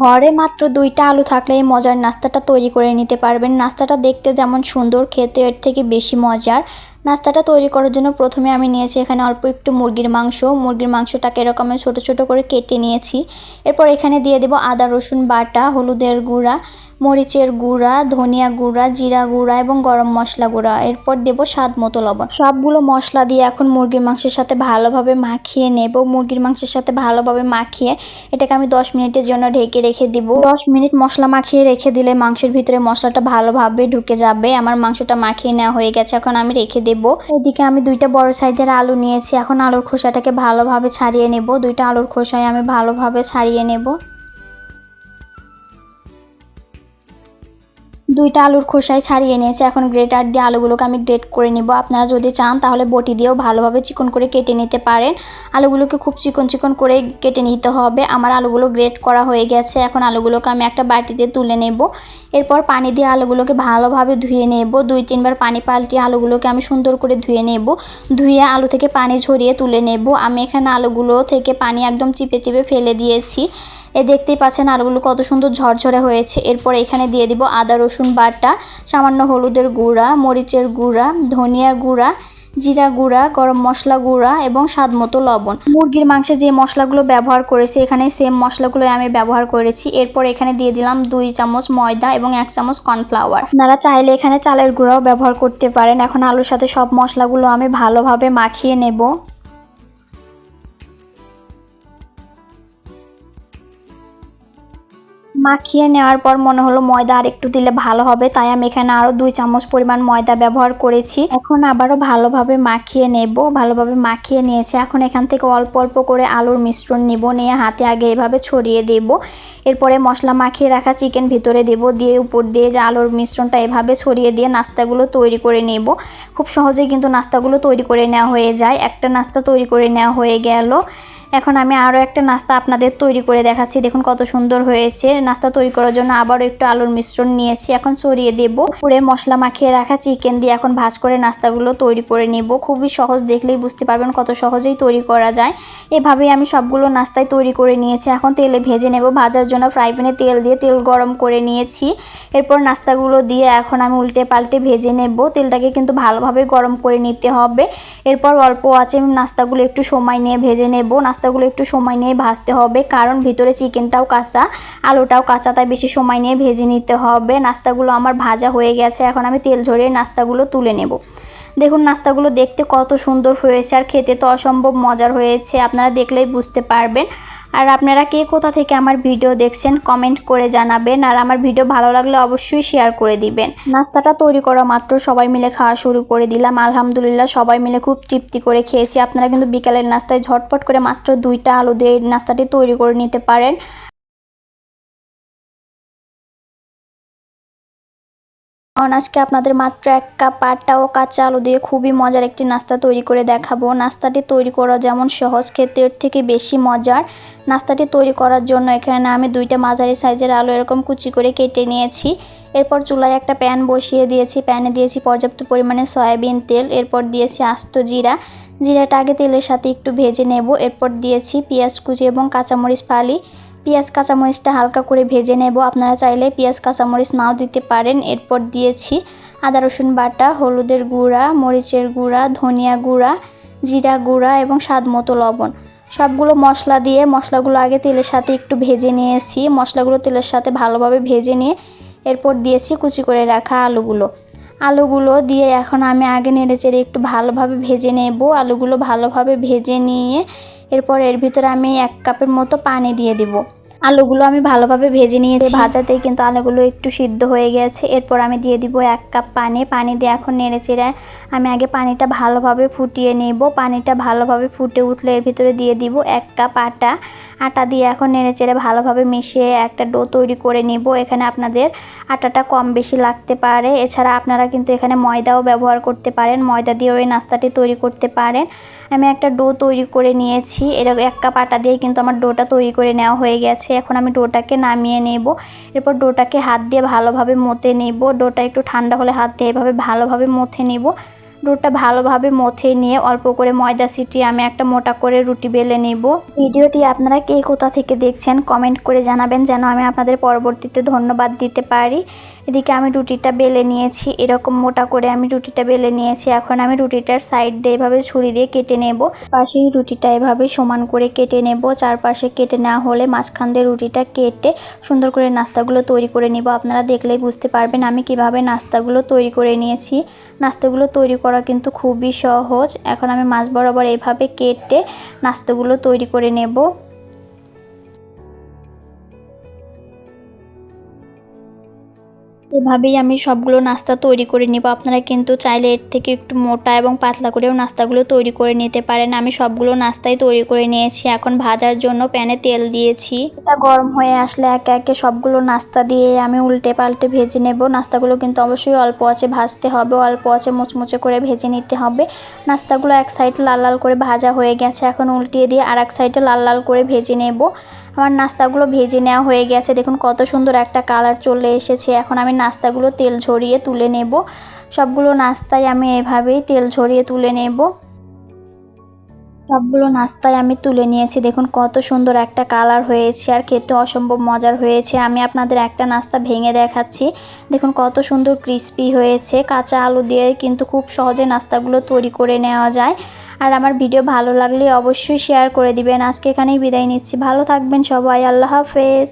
ঘরে মাত্র দুইটা আলু থাকলে এই মজার নাস্তাটা তৈরি করে নিতে পারবেন। নাস্তাটা দেখতে যেমন সুন্দর, খেতে এর থেকে বেশি মজার। নাস্তাটা তৈরি করার জন্য প্রথমে আমি নিয়েছি এখানে অল্প একটু মুরগির মাংস। মুরগির মাংসটাকে এরকম ছোট ছোট, ছোটো করে কেটে নিয়েছি। এরপর এখানে দিয়ে দেবো আদা, রসুন বাটা, হলুদের গুঁড়া। মরিচের গুঁড়া, ধনিয়া গুঁড়া, জিরা গুঁড়া এবং গরম মশলা গুঁড়া। এরপর দেবো স্বাদ মতো লবণ। সবগুলো মশলা দিয়ে এখন মুরগির মাংসের সাথে ভালোভাবে মাখিয়ে নেব। মুরগির মাংসের সাথে ভালোভাবে মাখিয়ে এটাকে আমি দশ মিনিটের জন্য ঢেকে রেখে দিব। দশ মিনিট মশলা মাখিয়ে রেখে দিলে মাংসের ভিতরে মশলাটা ভালোভাবে ঢুকে যাবে। আমার মাংসটা মাখিয়ে নেওয়া হয়ে গেছে, এখন আমি রেখে দেব। এদিকে আমি দুইটা বড় সাইজের আলু নিয়েছি। এখন আলুর খোসাটাকে ভালোভাবে ছাড়িয়ে নেব। দুইটা আলুর খোসায় আমি ভালোভাবে ছাড়িয়ে নেব। দুইটা আলুর খোসায় ছাড়িয়ে নিয়েছি। এখন গ্রেটার দিয়ে আলুগুলোকে আমি গ্রেট করে নিব। আপনারা যদি চান তাহলে বটি দিয়েও ভালোভাবে চিকন করে কেটে নিতে পারেন। আলুগুলোকে খুব চিকন চিকন করে কেটে নিতে হবে। আমার আলুগুলো গ্রেট করা হয়ে গেছে। এখন আলুগুলোকে আমি একটা বাটিতে তুলে নেব। এরপর পানি দিয়ে আলুগুলোকে ভালোভাবে ধুয়ে নেব। দুই তিনবার পানি পাল্টিয়ে আলুগুলোকে আমি সুন্দর করে ধুয়ে নেব। ধুয়ে আলু থেকে পানি ঝরিয়ে তুলে নেব। আমি এখানে আলুগুলো থেকে পানি একদম চিপে চিপে ফেলে দিয়েছি। এ দেখতেই পাচ্ছেন আলুগুলো কত সুন্দর ঝরঝরে হয়েছে। এরপর এখানে দিয়ে দিব আদা, রসুন বাটা, সামান্য হলুদের গুঁড়া, মরিচের গুঁড়া, ধনিয়া গুঁড়া, জিরা গুঁড়া, গরম মশলা গুঁড়া এবং স্বাদ মতো লবণ। মুরগির মাংসে যে মশলাগুলো ব্যবহার করেছি, এখানে সেম মশলাগুলো আমি ব্যবহার করেছি। এরপর এখানে দিয়ে দিলাম দুই চামচ ময়দা এবং এক চামচ কর্নফ্লাওয়ার। আপনারা চাইলে এখানে চালের গুঁড়াও ব্যবহার করতে পারেন। এখন আলুর সাথে সব মশলাগুলো আমি ভালোভাবে মাখিয়ে নেব। মাখিয়ে নেওয়ার পর মনে হলো ময়দা আর একটু দিলে ভালো হবে। তাই আমি এখানে আরও দুই চামচ পরিমাণ ময়দা ব্যবহার করেছি। এখন আবারও ভালোভাবে মাখিয়ে নেব। ভালোভাবে মাখিয়ে নিয়েছি। এখন এখান থেকে অল্প অল্প করে আলুর মিশ্রণ নিব নিয়ে হাতে আগে এভাবে ছড়িয়ে দেব। এরপরে মশলা মাখিয়ে রাখা চিকেন ভিতরে দেব। দিয়ে উপর দিয়ে যে আলুর মিশ্রণটা এভাবে ছড়িয়ে দিয়ে নাস্তাগুলো তৈরি করে নেব। খুব সহজেই কিন্তু নাস্তাগুলো তৈরি করে নেওয়া হয়ে যায়। একটা নাস্তা তৈরি করে নেওয়া হয়ে গেল। এখন আমি আরও একটা নাস্তা আপনাদের তৈরি করে দেখাচ্ছি। দেখুন কত সুন্দর হয়েছে। নাস্তা তৈরি করার জন্য আবারও একটু আলুর মিশ্রণ নিয়েছি। এখন চড়িয়ে দেব। পুরে মশলা মাখিয়ে রাখা চিকেন দিয়ে এখন ভাজ করে নাস্তাগুলো তৈরি করে নেব। খুবই সহজ দেখলেই বুঝতে পারবেন কত সহজেই তৈরি করা যায়। এভাবেই আমি সবগুলো নাস্তায় তৈরি করে নিয়েছি। এখন তেলে ভেজে নেব। ভাজার জন্য ফ্রাই প্যানে তেল দিয়ে তেল গরম করে নিয়েছি। এরপর নাস্তাগুলো দিয়ে এখন আমি উল্টে পাল্টে ভেজে নেব। তেলটাকে কিন্তু ভালোভাবে গরম করে নিতে হবে। এরপর অল্প আছে আমি নাস্তাগুলো একটু সময় নিয়ে ভেজে নেব। নাস্তাগুলো একটু সময় নিয়ে ভাজতে হবে, কারণ ভিতরে চিকেনটাও কাঁচা, আলুটাও কাঁচা, তাই বেশি সময় নিয়ে ভেজে নিতে হবে। নাস্তাগুলো আমার ভাজা হয়ে গেছে, এখন আমি তেল ঝরিয়ে নাস্তাগুলো তুলে নেব। দেখুন, নাস্তাগুলো দেখতে কত সুন্দর হয়েছে, আর খেতে তো অসম্ভব মজার হয়েছে, আপনারা দেখলেই বুঝতে পারবেন। আর আপনারা কে কোথা থেকে আমার ভিডিও দেখছেন কমেন্ট করে জানাবেন। আর আমার ভিডিও ভালো লাগলে অবশ্যই শেয়ার করে দিবেন। নাস্তাটা তৈরি করা মাত্র সবাই মিলে খাওয়া শুরু করে দিলাম। আলহামদুলিল্লাহ সবাই মিলে খুব তৃপ্তি করে খেয়েছি। আপনারা কিন্তু বিকালের নাস্তায় ঝটপট করে মাত্র দুইটা আলু দিয়ে নাস্তাটি তৈরি করে নিতে পারেন। কারণ আজকে আপনাদের মাত্র এক কাপ আটা ও কাঁচা আলু দিয়ে খুবই মজার একটি নাস্তা তৈরি করে দেখাবো। নাস্তাটি তৈরি করা যেমন সহজ, খেতে থেকে বেশি মজার। নাস্তাটি তৈরি করার জন্য এখানে আমি দুইটা মাঝারি সাইজের আলু এরকম কুচি করে কেটে নিয়েছি। এরপর চুলায় একটা প্যান বসিয়ে দিয়েছি। প্যানে দিয়েছি পর্যাপ্ত পরিমাণে সয়াবিন তেল, এরপর দিয়েছি আস্ত জিরা। জিরাটা আগে তেলের সাথে একটু ভেজে নেব। এরপর দিয়েছি পেঁয়াজ কুচি এবং কাঁচামরিচ ফালি। পেঁয়াজ কাঁচামরিচটা হালকা করে ভেজে নেব। আপনারা চাইলে পেঁয়াজ কাঁচামরিচ নাও দিতে পারেন। এরপর দিয়েছি আদা, রসুন বাটা, হলুদের গুঁড়া, মরিচের গুঁড়া, ধনিয়া গুঁড়া, জিরা গুঁড়া এবং স্বাদ মতো লবণ। সবগুলো মশলা দিয়ে মশলাগুলো আগে তেলের সাথে একটু ভেজে নিয়েছি। মশলাগুলো তেলের সাথে ভালোভাবে ভেজে নিয়ে এরপর দিয়েছি কুচি করে রাখা আলুগুলো। আলুগুলো দিয়ে এখন আমি আগে নেড়ে চেড়ে একটু ভালোভাবে ভেজে নেব। আলুগুলো ভালোভাবে ভেজে নিয়ে এরপর এর ভিতরে আমি এক কাপের মতো পানি দিয়ে দিব। আলুগুলো আমি ভালোভাবে ভেজে নিয়েছি। ভাজাতেই কিন্তু আলুগুলো একটু সিদ্ধ হয়ে গেছে। এরপর আমি দিয়ে দিব এক কাপ পানি। পানি দিয়ে এখন নেড়ে চেড়ে আমি আগে পানিটা ভালোভাবে ফুটিয়ে নেব। পানিটা ভালোভাবে ফুটে উঠলে এর ভিতরে দিয়ে দিব এক কাপ আটা। আটা দিয়ে এখন নেড়ে চেড়ে ভালোভাবে মিশিয়ে একটা ডো তৈরি করে নিব। এখানে আপনাদের আটাটা কম বেশি লাগতে পারে। এছাড়া আপনারা কিন্তু এখানে ময়দাও ব্যবহার করতে পারেন। ময়দা দিয়েও এই নাস্তাটি তৈরি করতে পারেন। আমি একটা ডো তৈরি করে নিয়েছি। এরকম এক কাপ আটা দিয়ে কিন্তু আমার ডোটা তৈরি করে নেওয়া হয়ে গেছে। এখন আমি ডোটাকে নামিয়ে নেব। এরপর ডোটাকে হাত দিয়ে ভালোভাবে মতে নেব। ডোটা একটু ঠান্ডা হলে হাত দিয়ে এভাবে ভালোভাবে মথে নেব। রুটটা ভালোভাবে মথে নিয়ে অল্প করে ময়দা ছিটিয়ে আমি একটা মোটা করে রুটি বেলে নিব। ভিডিওটি আপনারা কে কোথা থেকে দেখছেন, কমেন্ট করে জানাবেন যেন আমি আপনাদের পরবর্তীতে ধন্যবাদ দিতে পারি। এদিকে আমি রুটিটা বেলে নিয়েছি, এরকম মোটা করে আমি রুটিটা বেলে নিয়েছি। এখন আমি রুটিটার সাইড দিয়ে এভাবে ছুরি দিয়ে কেটে নেব। পাশেই রুটিটা এভাবে সমান করে কেটে নেব। চারপাশে কেটে নেওয়া হলে মাঝখান দিয়ে রুটিটা কেটে সুন্দর করে নাস্তাগুলো তৈরি করে নিব। আপনারা দেখলেই বুঝতে পারবেন আমি কীভাবে নাস্তাগুলো তৈরি করে নিয়েছি। নাস্তাগুলো তৈরি করা কিন্তু খুবই সহজ। এখন আমি মাছ বরাবর এভাবে কেটে নাস্তাগুলো তৈরি করে নেব। এভাবেই আমি সবগুলো নাস্তা তৈরি করে নিব। আপনারা কিন্তু চাইলে এর থেকে একটু মোটা এবং পাতলা করেও নাস্তাগুলো তৈরি করে নিতে পারেন। আমি সবগুলো নাস্তাই তৈরি করে নিয়েছি। এখন ভাজার জন্য প্যানে তেল দিয়েছি। এটা গরম হয়ে আসলে একে একে সবগুলো নাস্তা দিয়ে আমি উল্টে পাল্টে ভেজে নেব। নাস্তাগুলো কিন্তু অবশ্যই অল্প আছে ভাজতে হবে, অল্প আছে মুচমুচে করে ভেজে নিতে হবে। নাস্তাগুলো এক সাইড লাল লাল করে ভাজা হয়ে গেছে। এখন উল্টিয়ে দিয়ে আর এক সাইডে লাল লাল করে ভেজে নেব। আমার নাস্তাগুলো ভেজে নেওয়া হয়ে গেছে। দেখুন কত সুন্দর একটা কালার চলে এসেছে। এখন আমি নাস্তাগুলো তেল ঝরিয়ে তুলে নেব। সবগুলো নাস্তায় আমি এভাবেই তেল ঝরিয়ে তুলে নেব। সবগুলো নাস্তায় আমি তুলে নিয়েছি। দেখুন কত সুন্দর একটা কালার হয়েছে আর খেতে অসম্ভব মজার হয়েছে। আমি আপনাদের একটা নাস্তা ভেঙে দেখাচ্ছি। দেখুন কত সুন্দর ক্রিস্পি হয়েছে। কাঁচা আলু দিয়ে কিন্তু খুব সহজে নাস্তাগুলো তৈরি করে নেওয়া যায়। আর আমার ভিডিও ভালো লাগলে অবশ্যই শেয়ার করে দিবেন। আজকে এখানেই বিদায় নিচ্ছি। ভালো থাকবেন সবাই। আল্লাহ হাফেজ।